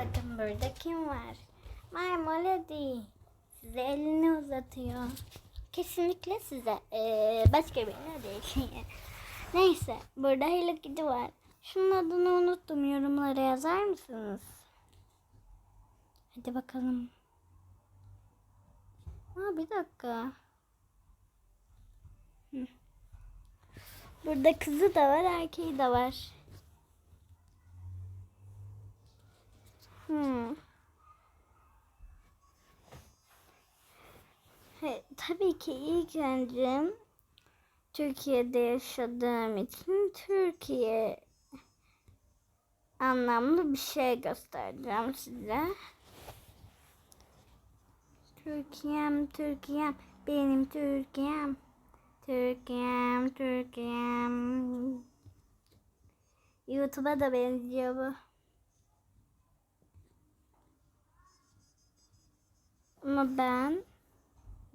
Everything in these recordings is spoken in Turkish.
Bakın burada kim var? My Melody. Size elini uzatıyor. Kesinlikle size. Ee, başka birine değil. Neyse. Burada Hello Kitty var. Şunun adını unuttum. Yorumlara yazar mısınız? Hadi bakalım. Aa, bir dakika. Hı. Burada kızı da var, erkeği de var. Hmm. He, tabii ki ilk önce Türkiye'de yaşadığım için Türkiye anlamlı bir şey göstereceğim size. Türkiye'm, Türkiye'm, benim Türkiye'm. Türkiye'm, Türkiye'm. YouTube'a da benziyor bu. Ama ben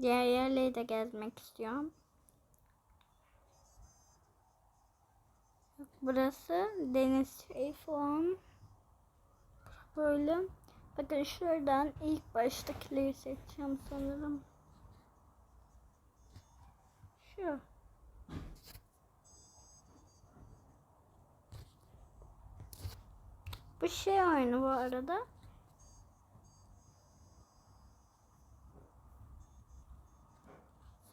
diğer yerleri de gezmek istiyorum. Burası deniz şey falan. Böyle. Bakın şuradan ilk baştakileri seçeceğim sanırım. Şu. Bu şey oyunu bu arada.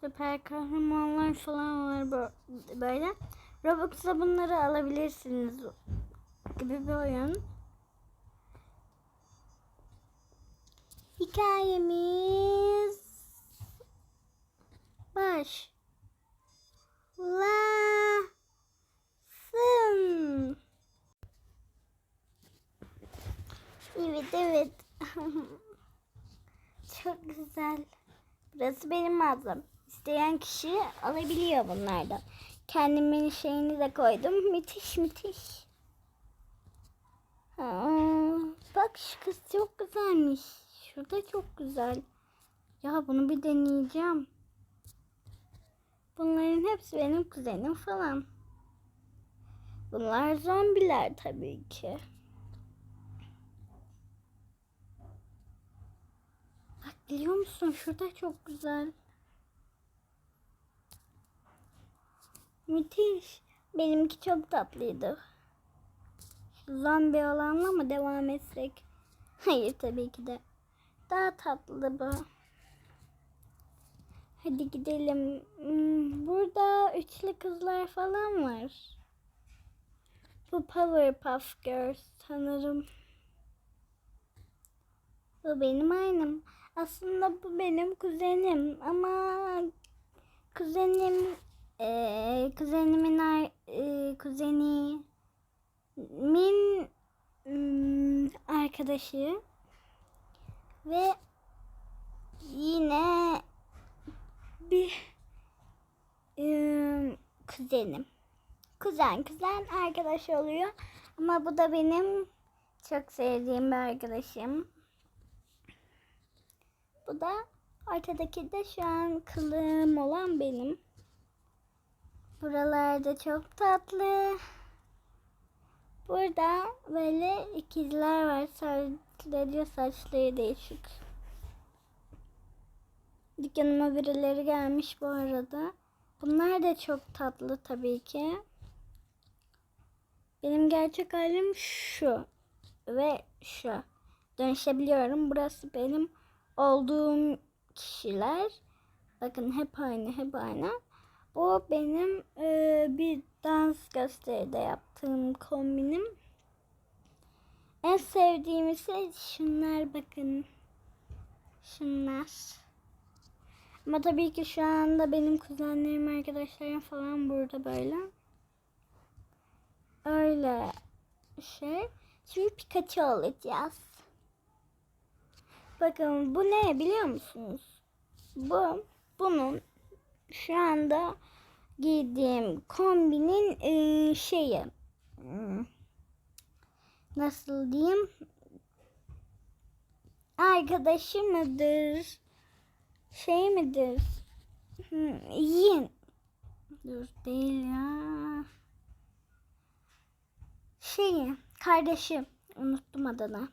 Süper kahramanlar falan var bö- böyle. Robux'la bunları alabilirsiniz gibi bir oyun. Hikayemiz başlasın. Evet evet. Çok güzel. Burası benim mağazam. İsteyen kişi alabiliyor bunlardan. Kendimin şeyini de koydum. Müthiş müthiş. Aa, bak şu kız çok güzelmiş. Şurada çok güzel. Ya bunu bir deneyeceğim. Bunların hepsi benim kuzenim falan. Bunlar zombiler tabii ki. Bak biliyor musun şurada çok güzel. Müthiş. Benimki çok tatlıydı. Zombi olanla mı devam etsek? Hayır tabii ki de. Daha tatlı bu. Hadi gidelim. Hmm, Burada üçlü kızlar falan var. Bu Powerpuff Girls sanırım. Bu benim aynım. Aslında bu benim kuzenim ama kuzenim eee kuzenimin eee, kuzeni min hmm, arkadaşı ve yine bir eee, kuzenim. Kuzen kuzen arkadaş oluyor ama bu da benim çok sevdiğim bir arkadaşım. Bu da ortadaki de şu an kılığım olan benim. Buralarda çok tatlı. Burada böyle ikizler var. Sadece saçları değişik. Dükkanıma birileri gelmiş bu arada. Bunlar da çok tatlı tabii ki. Benim gerçek halim şu ve şu. Dönüşebiliyorum. Burası benim olduğum kişiler. Bakın hep aynı, hep aynı. Bu benim e, bir dans gösteride yaptığım kombinim. En sevdiğim ise şunlar bakın. Şunlar. Ama tabii ki şu anda benim kuzenlerim, arkadaşlarım falan burada böyle. Öyle şey. Şimdi Pikachu olacağız. Bakın bu ne biliyor musunuz? Bu bunun şu anda giydiğim kombinin e, şeyi. Hmm, Nasıl diyeyim? Arkadaşı mıdır? Şey midir? Hmm, Yin. Dur değil ya. Şeyi, kardeşi. Unuttum adını.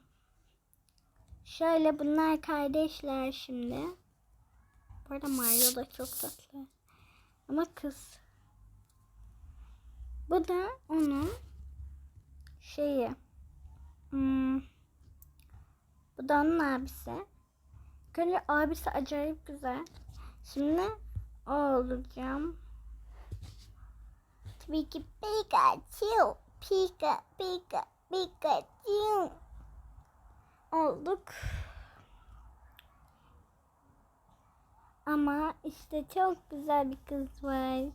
Şöyle bunlar kardeşler şimdi. Bu arada Mario da çok tatlı. Ama kız. Bu da onun şeyi. Hmm. Bu da onun abisi. Böyle abisi acayip güzel. Şimdi o olacağım. Tabii ki Pikachu. Pika, Pika, Pikachu. Olduk. Ama işte çok güzel bir kız var.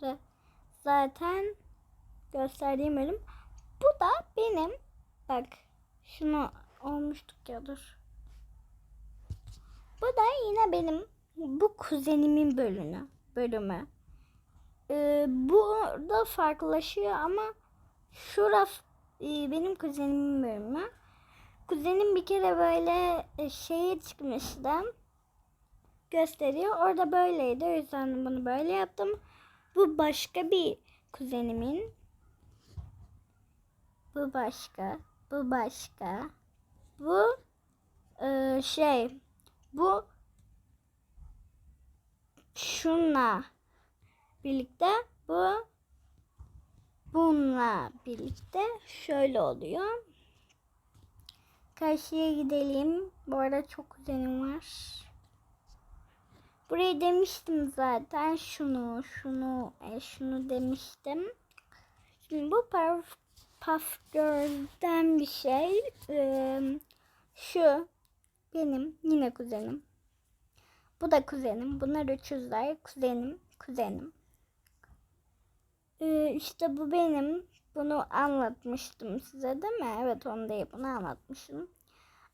Burada zaten gösterdiğim bölüm. Bu da benim. Bak şunu olmuştuk ya dur. Bu da yine benim bu kuzenimin bölümü. Bölümü. Ee, burada farklılaşıyor ama şurası e, benim kuzenimin bölümü. Kuzenim bir kere böyle e, şeye çıkmıştı. Gösteriyor. Orada böyleydi. O yüzden bunu böyle yaptım. Bu başka bir kuzenimin. Bu başka. Bu başka. Bu e, şey. Bu şunla birlikte bu bununla birlikte şöyle oluyor. Karşıya gidelim. Bu arada çok kuzenim var. Burayı demiştim zaten. Şunu, şunu, e, şunu demiştim. Şimdi bu Puff, Puff Girl'den bir şey. Ee, şu benim yine kuzenim. Bu da kuzenim. Bunlar üçüzler. Kuzenim, kuzenim. Ee, işte bu benim. Bunu anlatmıştım size değil mi? Evet onu değil bunu anlatmışım.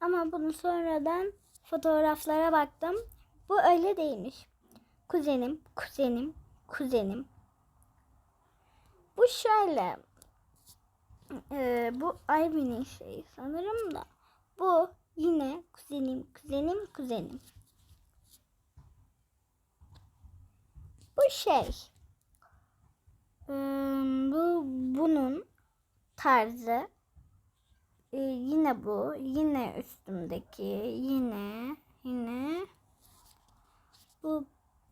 Ama bunu sonradan fotoğraflara baktım. Bu öyle değilmiş. Kuzenim, kuzenim, kuzenim. Bu şöyle. Ee, bu Ivy'nin şeyi sanırım da. Bu yine kuzenim, kuzenim, kuzenim. Bu şey. Ee, bu bunun tarzı. Ee, yine bu, yine üstümdeki, yine, yine. Bu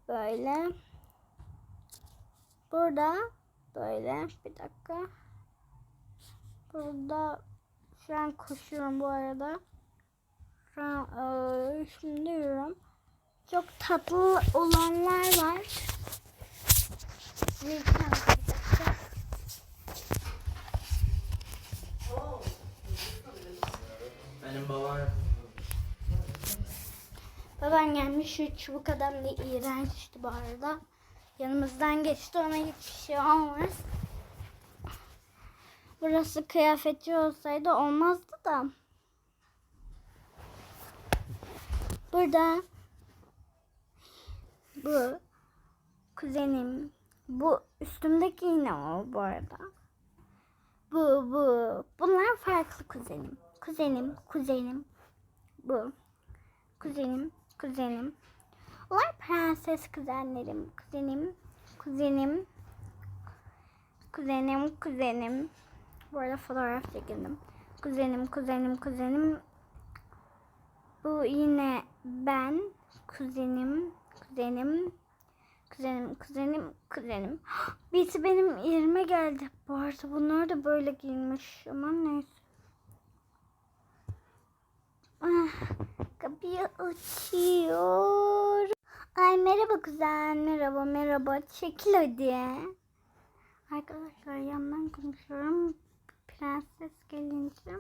böyle. Burada böyle. Bir dakika. Burada şu an koşuyorum bu arada. Şu an e, şimdi yürüyorum. Çok tatlı olanlar var. Bir tane bir dakika. Benim babam Babam gelmiş şu çubuk adam da iğrençti bu arada. Yanımızdan geçti ona hiçbir şey olmaz. Burası kıyafetçi olsaydı olmazdı da. Burada bu kuzenim. Bu üstümdeki yine o bu arada. Bu bu. Bunlar farklı kuzenim. Kuzenim, kuzenim. Bu. Kuzenim, kuzenim. Bunlar prenses kuzenlerim. Kuzenim, kuzenim. Kuzenim, kuzenim. Bu arada fotoğraf çekildim. Kuzenim, kuzenim, kuzenim. Bu yine ben. Kuzenim, kuzenim. Kuzenim, kuzenim, kuzenim. Birisi benim yerime geldi. Bu arada bunlar da böyle giyinmiş. Ama neyse. Ah, kapıyı açıyor. Ay merhaba kuzen. Merhaba merhaba. Çekil hadi. Arkadaşlar yandan konuşuyorum. Prenses gelince.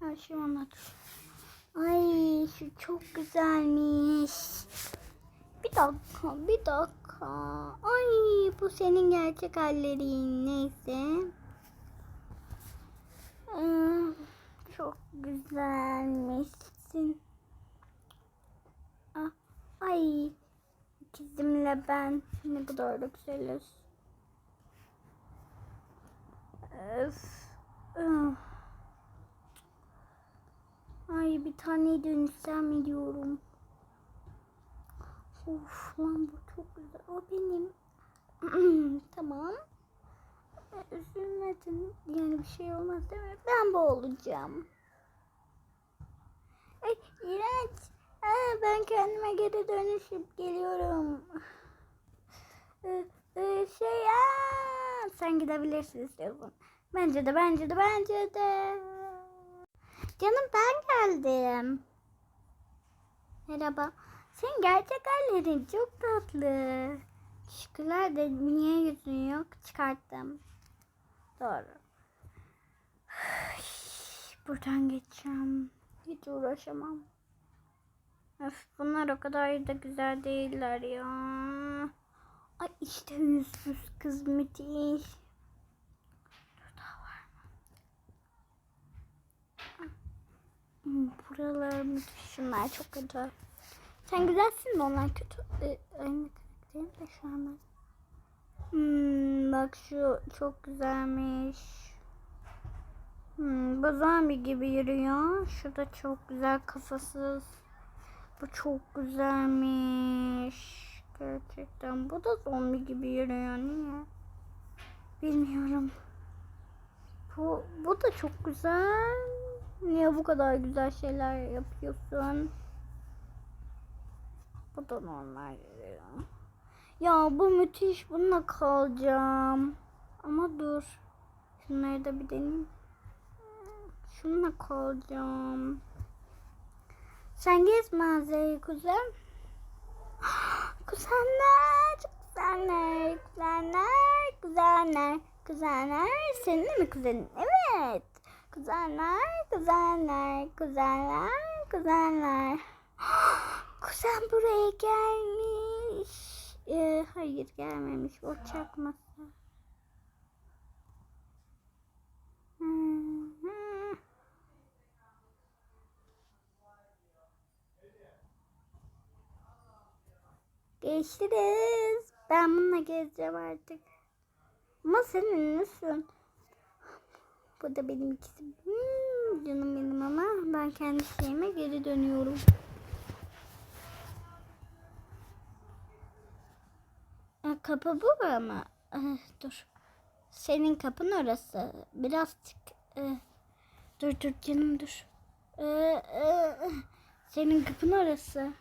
Her şey anlatıyor. Ay şu çok güzelmiş. Bir dakika, bir dakika. Ay bu senin gerçek hallerin. Neyse. Ee, çok güzelmişsin. Ay ikizimle ben ne kadar da güzeliz. Öf. Ah. Ay bir tane dönüşsem mi diyorum. Of lan bu çok güzel. O benim. tamam. Üzülme zaten yani bir şey olmaz değil mi? Ben bu olacağım. Ay iğrenç. Aa, ben kendime geri dönüşüp geliyorum. Ee, e, şey aa, sen gidebilirsin istiyorsan. Bence de bence de bence de. Canım ben geldim. Merhaba. Senin gerçek hallerin çok tatlı. Teşekkürler de niye yüzün yok? Çıkarttım. Doğru. Buradan geçeceğim. Hiç uğraşamam. Öf, bunlar o kadar da güzel değiller ya. Ay işte yüzsüz kız müthiş. Buralar müthiş. Şunlar çok kötü. Sen güzelsin de onlar kötü. Ee, aynı karakterim de şu an. Hmm, bak şu çok güzelmiş. Hmm, bu zombi gibi yürüyor. Şu da çok güzel kafasız. Bu çok güzelmiş. Gerçekten. Bu da zombi gibi yürüyor. Niye? Bilmiyorum. Bu, bu da çok güzel. Niye bu kadar güzel şeyler yapıyorsun? Bu da normal yürüyor. Ya bu müthiş. Bununla kalacağım. Ama dur. Şunları da bir deneyeyim. Şununla kalacağım. Sen gez mağazayı kuzen. Kuzenler, kuzenler, kuzenler, kuzenler, kuzenler. Senin mi kuzenin? Evet. Kuzenler, kuzenler, kuzenler, kuzenler. Kuzen buraya gelmiş. Ee, hayır gelmemiş. O çakması. Hı hı. Görüşürüz. Ben bununla gezeceğim artık. Ama sen ünlüsün. Bu da benim ikizim. Hmm, canım benim ama ben kendi şeyime geri dönüyorum. Ha, kapı bu ama. Ah, dur. Senin kapın orası. Birazcık. eh, dur dur canım dur. E, senin kapın orası.